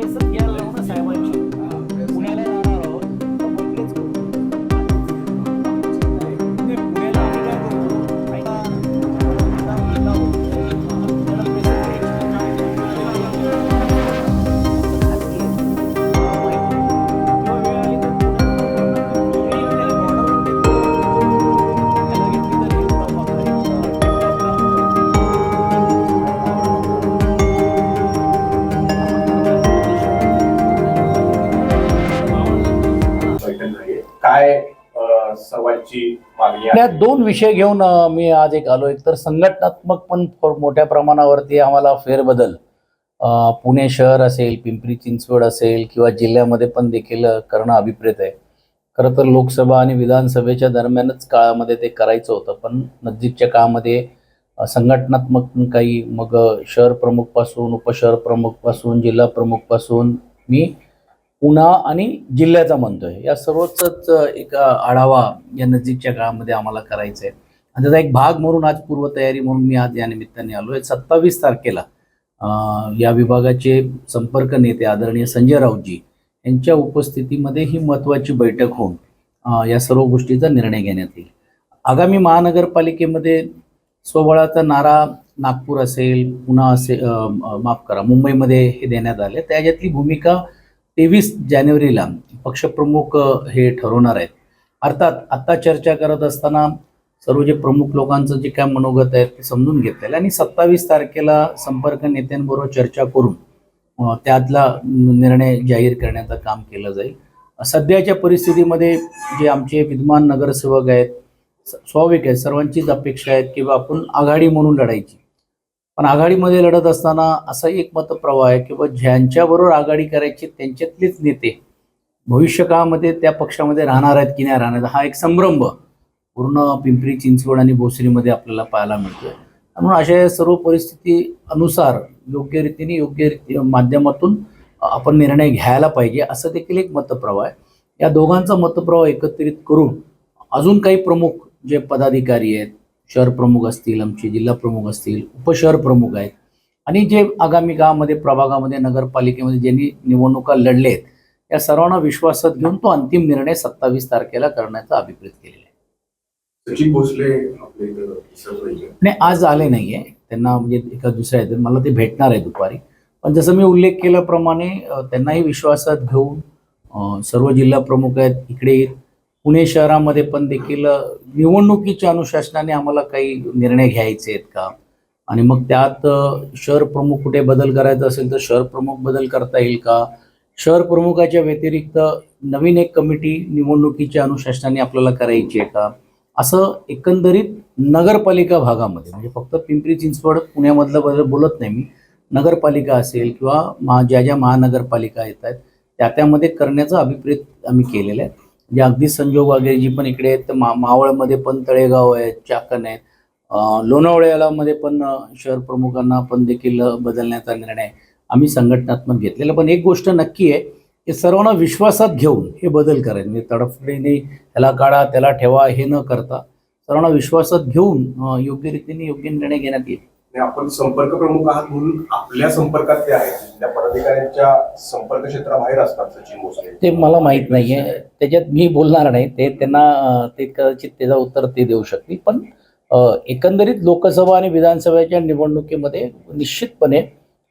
place. या दोन विषय घेऊन मी आज एक आलो एक तर संघटनात्मक पण मोठ्या प्रमाणावरती आम्हाला फेरबदल. पुणे शहर असेल पिंपरी चिंचवड असेल किंवा जिल्ह्यामध्ये पण देखील करणं अभिप्रेत आहे. खरं तर लोकसभा आणि विधानसभेच्या दरम्यानच काळामध्ये ते करायचं होतं पण नजीकच्या काळामध्ये संघटनात्मक पण काही मग शहर प्रमुखपासून उपशहर प्रमुखपासून जिल्हा प्रमुखपासून मी पुणा आणि जिल्ह्याचा म्हणतोय. या सर्वच एक आढावा या नजीकच्या काळामध्ये आम्हाला करायचा आहे आणि त्याचा एक भाग म्हणून आज पूर्वतयारी म्हणून मी आज या निमित्ताने आलो आहे सत्तावीस तारखेला या विभागाचे संपर्क नेते आदरणीय संजय राऊतजी यांच्या उपस्थितीमध्ये ही महत्त्वाची बैठक होऊन या सर्व गोष्टीचा निर्णय घेण्यात येईल. आगामी महानगरपालिकेमध्ये स्वबळाचा नारा नागपूर असेल पुणा असेल माफ करा मुंबईमध्ये हे देण्यात आले. त्याच्यातली भूमिका तेवीस जानेवारीला पक्षप्रमुख हे ठरवणार आहेत. अर्थात आत्ता चर्चा करत असताना सर्व जे प्रमुख लोकांचं जे काय मनोगत आहे ते समजून घेतलेलं आहे. आणि सत्तावीस तारखेला संपर्क नेत्यांबरोबर चर्चा करून त्यातला निर्णय जाहीर करण्याचं काम केलं जाईल. सध्याच्या परिस्थितीमध्ये जे आमचे विद्यमान नगरसेवक आहेत स्वाभाविक आहे सर्वांचीच अपेक्षा आहेत किंवा आपण आघाडी म्हणून लढायची. पण आघाडीमध्ये लढत असताना असा एक मतप्रवाह आहे की बा ज्यांच्याबरोबर आघाडी करायची त्यांच्यातलेच नेते भविष्य काळामध्ये त्या पक्षामध्ये राहणार आहेत की नाही राहणार हा एक संभ्रम पूर्ण पिंपरी चिंचवड आणि भोसरीमध्ये आपल्याला पाहायला मिळतोय. म्हणून अशा सर्व परिस्थिती अनुसार योग्य रीतीने योग्य रीती माध्यमातून आपण निर्णय घ्यायला पाहिजे असं देखील एक मतप्रवाह आहे. या दोघांचा मतप्रवाह एकत्रित करून अजून काही प्रमुख जे पदाधिकारी आहेत शहर प्रमुख असतील आमचे जिल्हा प्रमुख असतील उपशहर प्रमुख आहेत. आणि जे आगामी काळामध्ये प्रभागामध्ये नगरपालिकेमध्ये ज्यांनी निवडणुका लढले आहेत या सर्वांना विश्वासात घेऊन तो अंतिम निर्णय सत्तावीस तारखेला करण्याचा अभिप्रेत केलेला आहे. सचिन भोसले. नाही आज आले नाहीये. त्यांना म्हणजे एका दुसऱ्या मला ते भेटणार आहे दुपारी. पण जसं मी उल्लेख केल्याप्रमाणे त्यांनाही विश्वासात घेऊन सर्व जिल्हा प्रमुख आहेत इकडे पुणे शहरामध्ये पण देखील निवडणुकीच्या अनुशासनाने आम्हाला काही निर्णय घ्यायचे आहेत का? आणि मग त्यात शहर प्रमुख कुठे बदल करायचा असेल तर शहर प्रमुख बदल करता येईल का? शहर प्रमुखाच्या व्यतिरिक्त नवीन एक कमिटी निवडणुकीच्या अनुशासनाने आपल्याला करायची आहे का? असं एकंदरीत नगरपालिका भागामध्ये म्हणजे फक्त पिंपरी चिंचवड पुण्यामधलं बदल बोलत नाही मी नगरपालिका असेल किंवा महा ज्या ज्या महानगरपालिका येत आहेत त्या त्यामध्ये करण्याचा अभिप्रेत आम्ही केलेला आहे. जे अगदी संजोग वगैरे जी पण इकडे आहेत मा मावळमध्ये पण तळेगाव आहेत चाकण आहेत. लोणावळ्यामध्ये पण शहर प्रमुखांना पण देखील बदलण्याचा निर्णय आम्ही संघटनात्मक घेतलेला. पण एक गोष्ट नक्की आहे की सर्वांना विश्वासात घेऊन हे बदल करायचे. म्हणजे तडफडीने त्याला काढा त्याला ठेवा हे न करता सर्वांना विश्वासात घेऊन योग्य रीतीने योग्य निर्णय घेण्यात येईल. आपण संपर्क प्रमुख आहात म्हणून आपल्या संपर्कात ते आहेत. त्या पदाधिकाऱ्यांच्या संपर्क क्षेत्राबाहेर असतात सचिन भोसले. ते मला माहीत नाहीये. त्याच्यात मी बोलणार नाही. ते त्यांना ते कदाचित त्याचं उत्तर ते देऊ शकतील. पण एकंदरीत लोकसभा आणि विधानसभेच्या निवडणुकीमध्ये निश्चितपणे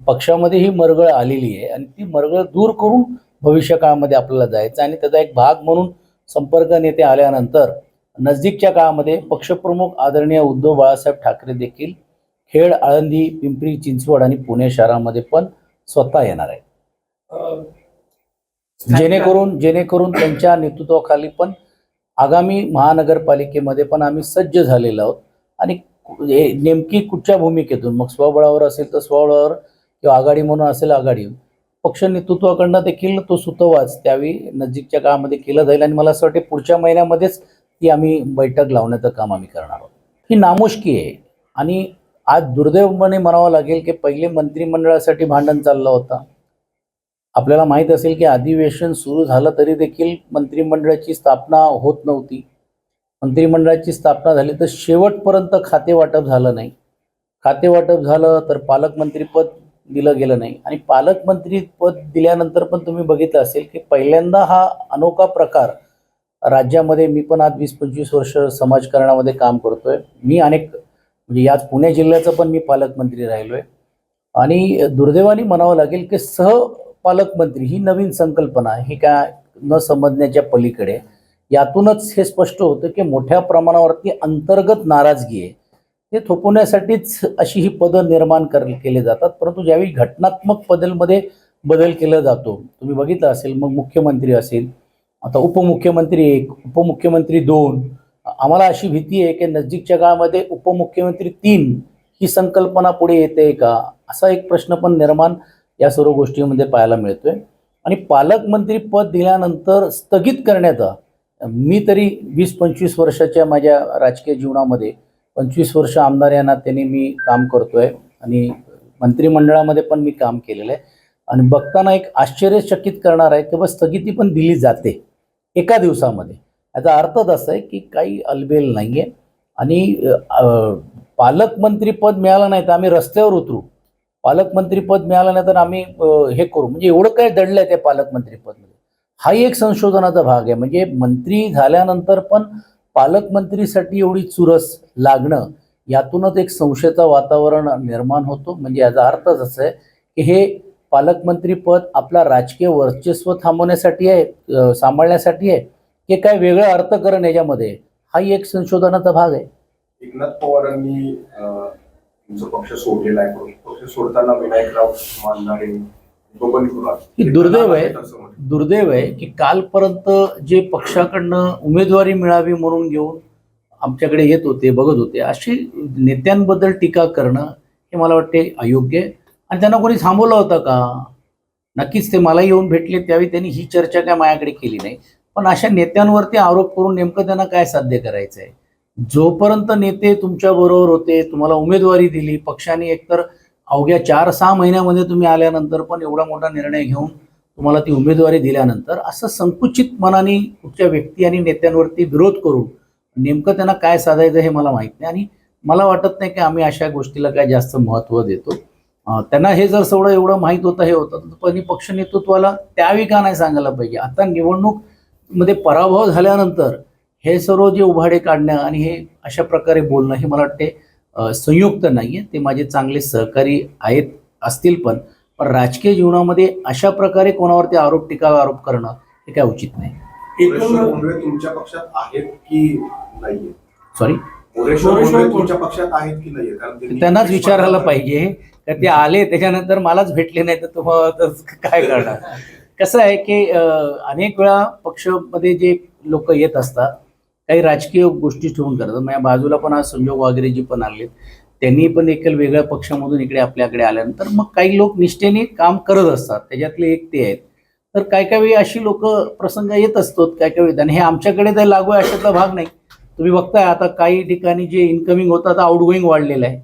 पक्षामध्ये ही मरगळ आलेली आहे. आणि ती मरगळ दूर करून भविष्य काळामध्ये आपल्याला जायचं आणि त्याचा एक भाग म्हणून संपर्क नेते आल्यानंतर नजदीकच्या काळामध्ये पक्षप्रमुख आदरणीय उद्धव बाळासाहेब ठाकरे देखील खेड आळंदी पिंपरी चिंचवड आणि पुणे शहरामध्ये पण स्वतः येणार आहे जेणेकरून जेणेकरून त्यांच्या नेतृत्वाखाली पण आगामी महानगरपालिकेमध्ये पण आम्ही सज्ज झालेलो आहोत. आणि नेमकी कुठच्या भूमिकेतून? मग स्वबळावर असेल तर स्वबळावर किंवा आघाडी म्हणून असेल आघाडी. पक्ष नेतृत्वाकडनं देखील तो सुतोवाच त्यावेळी नजीकच्या काळामध्ये केलं जाईल आणि मला असं वाटते पुढच्या महिन्यामध्येच ती आम्ही बैठक लावण्याचं काम आम्ही करणार आहोत. ही नामुष्की आहे. आणि आज दुर्दैवपणे म्हणावं लागेल की पहिले मंत्रिमंडळासाठी भांडण चाललं होतं. आपल्याला माहीत असेल की अधिवेशन सुरू झालं तरी देखील मंत्रिमंडळाची स्थापना होत नव्हती. मंत्रिमंडळाची स्थापना झाली तर शेवटपर्यंत खाते वाटप झालं नाही. खाते वाटप झालं तर पालकमंत्रीपद दिलं गेलं नाही. आणि पालकमंत्री पद दिल्यानंतर पण तुम्ही बघितलं असेल की पहिल्यांदा हा अनोखा प्रकार राज्यामध्ये मी पण आज वीस पंचवीस वर्ष समाजकारणामध्ये काम करतोय. मी अनेक म्हणजे यात पुणे जिल्ह्याचं पण मी पालकमंत्री राहिलोय. आणि दुर्दैवाने म्हणावं लागेल की सह पालकमंत्री ही नवीन संकल्पना ही काय न समजण्याच्या पलीकडे. यातूनच हे स्पष्ट होतं की मोठ्या प्रमाणावरती अंतर्गत नाराजगी आहे. ते थोपवण्यासाठीच अशी ही पदं निर्माण कर केले जातात. परंतु ज्यावेळी घटनात्मक पदांमध्ये बदल केला जातो तुम्ही बघितलं असेल मग मुख्यमंत्री असेल आता उपमुख्यमंत्री एक उपमुख्यमंत्री दोन आम्हाला अशी भीती आहे की नजदीकच्या काळामध्ये उपमुख्यमंत्री तीन ही संकल्पना पुढे येते का? असा एक प्रश्न पण निर्माण या सर्व गोष्टीमध्ये पाहायला मिळतोय. आणि पालकमंत्री पद दिल्यानंतर स्थगित करण्याचा मी तरी वीस पंचवीस वर्षाच्या माझ्या राजकीय जीवनामध्ये पंचवीस वर्ष आमदार या नात्याने मी काम करतोय आणि मंत्रिमंडळामध्ये पण मी काम केलेलं आहे. आणि बघताना एक आश्चर्यचकित करणार आहे की बस स्थगिती पण दिली जाते एका दिवसामध्ये. याचा अर्थच असा आहे की काही अलबेल नाही आहे आणि पालकमंत्रीपद मिळालं नाही तर आम्ही रस्त्यावर उतरू. पालकमंत्रीपद मिळालं नाही तर आम्ही हे करू. म्हणजे एवढं काय दडलं आहे त्या पालकमंत्रीपदमध्ये? हाही एक संशोधनाचा भाग आहे. म्हणजे मंत्री झाल्यानंतर पण पालकमंत्रीसाठी एवढी चुरस लागणं यातूनच एक संशयाचं वातावरण निर्माण होतो. म्हणजे याचा अर्थच असं आहे की हे पालकमंत्रीपद आपला राजकीय वर्चस्व थांबवण्यासाठी आहे सांभाळण्यासाठी आहे. की काय वेगळं अर्थकरण याच्यामध्ये? हाही एक संशोधनाचा भाग आहे. एकनाथ पवारांनी तुमचा पक्ष सोडलेला आहे पक्ष सोडताना विनायकराव ही दुर्दैव आहे. दुर्दैव आहे की कालपर्यंत जे पक्षाकडनं उमेदवारी मिळावी म्हणून घेऊन आमच्याकडे येत होते बघत होते अशी नेत्यांबद्दल टीका करणं हे मला वाटते अयोग्य आहे. आणि त्यांना कोणी थांबवलं होतं का? नक्कीच ते मला येऊन भेटले त्यावेळी त्यांनी ही चर्चा काय माझ्याकडे केली नाही. पण अशा नेत्यांवरती आरोप करून नेमकं त्यांना काय साध्य करायचं आहे जोपर्यंत नेते तुमच्या बरोबर होते तुम्हाला उमेदवारी दिली पक्षाने एकतर अवघ्या चार सहा महिन्यामध्ये तुम्ही आल्यानंतर पण एवढा मोठा निर्णय घेऊन तुम्हाला ती उमेदवारी दिल्यानंतर असं संकुचित मनाने कुठच्या व्यक्ती आणि नेत्यांवरती विरोध करून नेमकं त्यांना काय साधायचं हे मला माहीत नाही. आणि मला वाटत नाही की आम्ही अशा गोष्टीला काय जास्त महत्त्व देतो. त्यांना हे जर सगळं एवढं माहीत होतं हे होतं तर पण पक्ष नेतृत्वाला त्यावेळी का नाही सांगायला पाहिजे? आता निवडणूक मध्ये पराभव झाल्यानंतर हे सर्व जे उभाडे काढणं आणि हे अशा प्रकारे बोलणं हे मला वाटते संयुक्त नाही आहे ते माझे चांगले सहकारी आहेत असतील पण पण राजकीय जीवनामध्ये अशा प्रकारे कोणावरती आरोप टीका आरोप करणं हे काय उचित नाही. तुमच्या पक्षात आहेत की नाहीये? सॉरी तुमच्या पक्षात आहेत की नाहीये? कारण त्यांनी- त्यांनाच विचारायला पाहिजे. का ते आले त्याच्यानंतर मलाच भेटले नाही तर तुम्हाला तर काय करणार? कसं आहे की अनेक वेळा पक्षामध्ये जे लोक येत असतात काही राजकीय गोष्टी ठेवून करतात. माझ्या बाजूला पण आज संजोग वगैरे जी पण आले त्यांनी पण एकल वेगळ्या पक्षामधून इकडे आपल्याकडे आल्यानंतर मग काही लोक निष्ठेने काम करत असतात. त्याच्यातले एक ते आहेत. तर काय काय वेळी अशी लोक प्रसंग येत असतात काय काय वेळी. आणि हे आमच्याकडे तर लागू आहे अशातला भाग नाही. तुम्ही बघताय आता काही ठिकाणी जे इन्कमिंग आता आउटगोईंग वाढलेलं आहे.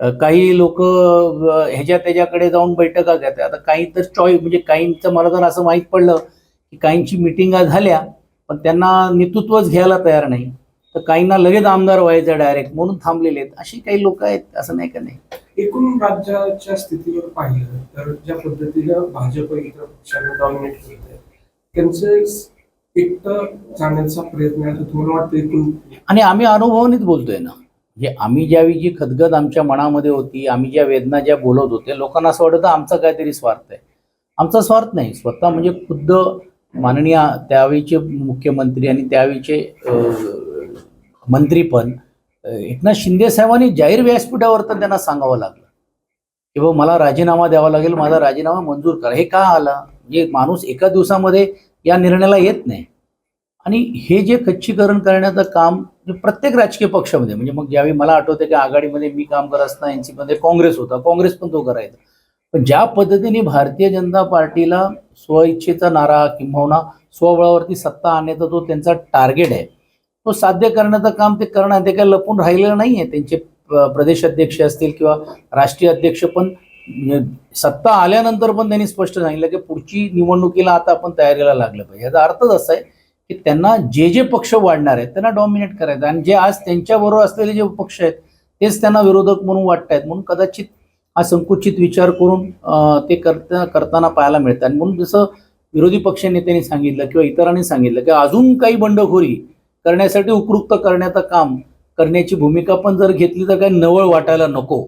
काही लोक ह्याच्या त्याच्याकडे जाऊन बैठका घेतात. आता काही तर चॉईस म्हणजे काहींचं मला जर असं माहीत पडलं की काहींची मिटिंगा झाल्या पण त्यांना नेतृत्वच घ्यायला तयार नाही. तर काहींना लगेच आमदार व्हायचं डायरेक्ट म्हणून थांबलेले आहेत. अशी काही लोक आहेत असं नाही का नाही? एकूण राज्याच्या स्थितीवर पाहिलं तर ज्या पद्धतीनं भाजप इतर पक्षांना डॉमिनेट करत आहे त्यांचं एक एकटं जाण्याचा प्रयत्न आहे तुम्हाला वाटतं एकूण? आणि आम्ही अनुभवानेच बोलतोय ना. जे आम्ही ज्यावेळी जी खदगद आमच्या मनामध्ये होती आम्ही ज्या वेदना ज्या बोलत होते लोकांना असं वाटतं आमचा काहीतरी स्वार्थ आहे. आमचा स्वार्थ नाही. स्वतः म्हणजे खुद्द माननीय त्यावेळीचे मुख्यमंत्री आणि त्यावेळीचे मंत्री पण एकनाथ शिंदे साहेबांनी जाहीर व्यासपीठावर तर त्यांना सांगावं लागलं. की बाबा मला राजीनामा द्यावा लागेल माझा राजीनामा मंजूर करा. हे का आला? म्हणजे माणूस एका दिवसामध्ये या निर्णयाला येत नाही. आणि हे जे कच्चीकरण करण्याचं काम प्रत्येक राजकीय पक्षामध्ये म्हणजे मग ज्यावेळी मला आठवतं की आघाडीमध्ये मी काम करत असताना एनमध्ये काँग्रेस होता काँग्रेस पण तो करायचा. पण ज्या पद्धतीने भारतीय जनता पार्टीला स्वइच्छेचा नारा किंबहुना स्वबळावरती सत्ता आणण्याचा तो त्यांचा टार्गेट आहे तो साध्य करण्याचं काम ते करणं ते काही लपून राहिलेलं नाही आहे त्यांचे प्रदेश अध्यक्ष असतील किंवा राष्ट्रीय अध्यक्ष पण म्हणजे सत्ता आल्यानंतर पण त्यांनी स्पष्ट सांगितलं की पुढची निवडणुकीला आता आपण तयारीला लागलं पाहिजे. याचा अर्थच असा आहे की त्यांना जे जे पक्ष वाढणार आहेत त्यांना डॉमिनेट करायचं. आणि जे आज त्यांच्याबरोबर असलेले जे पक्ष आहेत तेच त्यांना विरोधक म्हणून वाटत आहेत म्हणून कदाचित हा संकुचित विचार करून ते करता करताना पाहायला मिळतं. आणि म्हणून जसं विरोधी पक्ष नेत्यांनी सांगितलं किंवा इतरांनी सांगितलं की अजून काही बंडखोरी करण्यासाठी उपयुक्त करण्याचं काम करण्याची भूमिका पण जर घेतली तर काही नवळ वाटायला नको.